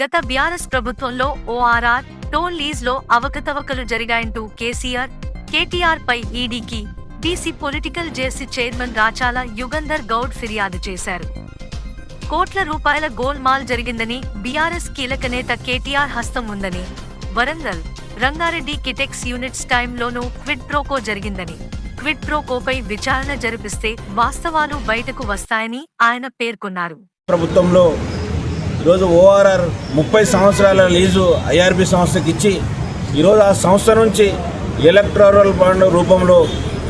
గత బీఆర్ఎస్ ప్రభుత్వంలో ORR toll లీజ్లో అవకతవకలు జరిగాయంటూ కేసీఆర్ కేటీఆర్ పై ఈడీకి BC political JC chairman Rachala Yugandhar Goud ఫిర్యాదు చేశారు. కోట్ల రూపాయల గోల్మాల్ జరిగిందని బీఆర్ఎస్ కీలక నేత కేటీఆర్ హస్తం ఉందని వరంగల్ రంగారెడ్డి కిటెక్స్ యూనిట్స్ టైంలోనూ క్విడ్ ప్రోకో జరిగిందని క్విడ్ ప్రోకోపై విచారణ జరిపిస్తే వాస్తవాలు బయటకు వస్తాయని ఆయన పేర్కొన్నారు. ప్రభుత్వంలో ఈరోజు ఓఆర్ఆర్ ముప్పై సంవత్సరాల లీజు ఐఆర్బి సంస్థకి ఇచ్చి ఈరోజు ఆ సంస్థ నుంచి ఎలక్ట్రల్ బాండ్ రూపంలో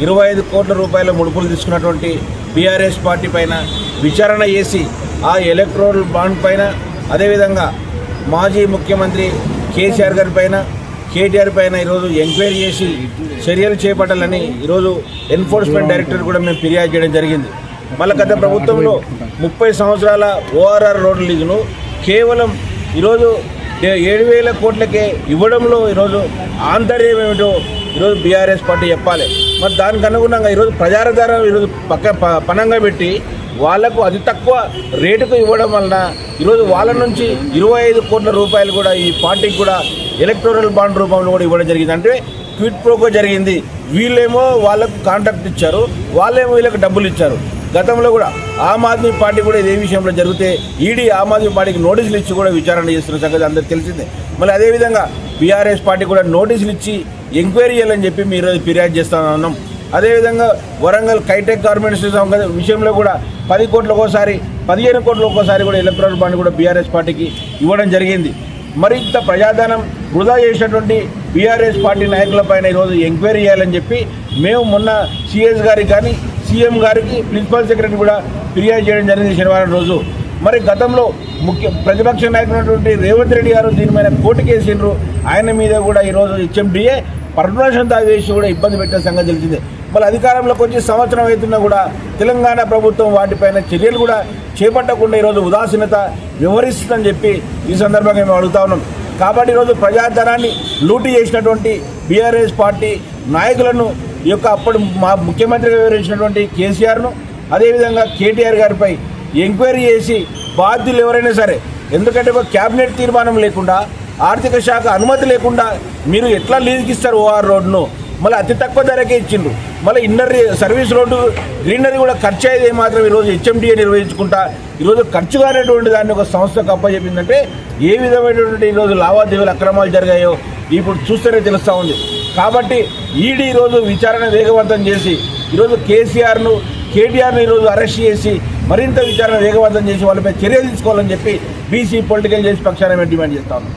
ఇరవై ఐదు కోట్ల రూపాయల ముడుపులు తీసుకున్నటువంటి బీఆర్ఎస్ పార్టీ పైన విచారణ చేసి ఆ ఎలక్ట్రల్ బాండ్ పైన అదేవిధంగా మాజీ ముఖ్యమంత్రి కేసీఆర్ గారి పైన కేటీఆర్ పైన ఈరోజు ఎంక్వైరీ చేసి చర్యలు చేపట్టాలని ఈరోజు ఎన్ఫోర్స్మెంట్ డైరెక్టర్ కూడా మేము ఫిర్యాదు చేయడం జరిగింది. మళ్ళీ గత ప్రభుత్వంలో ముప్పై సంవత్సరాల ఓఆర్ఆర్ రోడ్డు లీజును కేవలం ఈరోజు ఏ- ఏడు వేల కోట్లకే ఇవ్వడంలో ఈరోజు ఆంతర్యం ఏమిటో ఈరోజు బీఆర్ఎస్ పార్టీ చెప్పాలి. మరి దానికి అనుగుణంగా ఈరోజు ప్రజారధార ఈరోజు పక్క ప- పనంగా పెట్టి వాళ్ళకు అతి తక్కువ రేటుకు ఇవ్వడం వలన ఈరోజు వాళ్ళ నుంచి ఇరవై ఐదు కోట్ల రూపాయలు కూడా ఈ పార్టీకి కూడా ఎలక్టోరల్ బాండ్ రూపంలో కూడా ఇవ్వడం జరిగింది. అంటే క్విట్ ప్రోకో జరిగింది. వీళ్ళేమో వాళ్ళకు కాంట్రాక్ట్ ఇచ్చారు. వాళ్ళేమో వీళ్ళకి డబ్బులు ఇచ్చారు. గతంలో కూడా ఆమ్ ఆద్మీ పార్టీ కూడా ఇదే విషయంలో జరిగితే ఈడీ ఆమ్ ఆద్మీ పార్టీకి నోటీసులు ఇచ్చి కూడా విచారణ చేస్తున్న సంగతి అందరికీ తెలిసిందే. మళ్ళీ అదేవిధంగా బీఆర్ఎస్ పార్టీ కూడా నోటీసులు ఇచ్చి ఎంక్వైరీ చేయాలని చెప్పి మీరు ఫిర్యాదు చేస్తా ఉన్నాం అదేవిధంగా వరంగల్ కైటెక్ గార్మెంట్స్ విషయంలో కూడా పది కోట్లు ఒకసారి పదిహేను కోట్లు ఒక్కోసారి కూడా ఎలక్ట్రానిక్ బాండ్ కూడా బీఆర్ఎస్ పార్టీకి ఇవ్వడం జరిగింది. మరింత ప్రజాధనం వృధా చేసినటువంటి బీఆర్ఎస్ పార్టీ నాయకులపైన ఈరోజు ఎంక్వైరీ చేయాలని చెప్పి మేము మొన్న సిఎస్ గారికి కానీ సీఎం గారికి ప్రిన్సిపల్ సెక్రటరీ కూడా ఫిర్యాదు చేయడం జరిగింది శనివారం రోజు. మరి గతంలో ముఖ్య ప్రతిపక్ష నాయకుడు రేవంత్ రెడ్డి గారు దీని మీద కోర్టు కేసిండ్రు ఆయన మీద కూడా ఈరోజు హెచ్ఎండిఏ పర్మిషన్ వేసి కూడా ఇబ్బంది పెట్టిన సంగతి తెలిసిందే. మళ్ళీ అధికారంలోకి వచ్చి సంవత్సరం అవుతున్నా కూడా తెలంగాణ ప్రభుత్వం వాటిపైన చర్యలు కూడా చేపట్టకుండా ఈరోజు ఉదాసీనత వ్యవహరిస్తుందని చెప్పి ఈ సందర్భంగా మేము అడుగుతా ఉన్నాం. కాబట్టి ఈరోజు ప్రజాధనాన్ని లూటీ చేసినటువంటి బీఆర్ఎస్ పార్టీ నాయకులను ఈ యొక్క అప్పుడు మా ముఖ్యమంత్రిగా వివరించినటువంటి కేసీఆర్ను అదేవిధంగా కేటీఆర్ గారిపై ఎంక్వైరీ చేసి బాధ్యులు ఎవరైనా సరే ఎందుకంటే ఒక క్యాబినెట్ తీర్మానం లేకుండా ఆర్థిక శాఖ అనుమతి లేకుండా మీరు ఎట్లా లీజుకి ఇస్తారు ఓఆర్ రోడ్ను మళ్ళీ అతి తక్కువ ధరకే ఇచ్చిండ్రు. మళ్ళీ ఇన్నర్ సర్వీస్ రోడ్డు గ్రీనరీ కూడా ఖర్చు అయ్యేది మాత్రం ఈరోజు హెచ్ఎండిఏ నిర్వహించుకుంటా ఈరోజు ఖర్చు కానటువంటి దాన్ని ఒక సంస్థకు అప్పచెప్పిందంటే ఏ విధమైనటువంటి ఈరోజు లావాదేవీలు అక్రమాలు జరిగాయో ఇప్పుడు చూస్తేనే తెలుస్తూ ఉంది. కాబట్టి ఈడీ ఈరోజు విచారణ వేగవంతం చేసి ఈరోజు కేసీఆర్ను కేటీఆర్ను ఈరోజు అరెస్ట్ చేసి మరింత విచారణ వేగవంతం చేసి వాళ్ళపై చర్యలు తీసుకోవాలని చెప్పి బీసీ పొలిటికల్ చేసి పక్షాన మేము డిమాండ్ చేస్తా ఉన్నాం.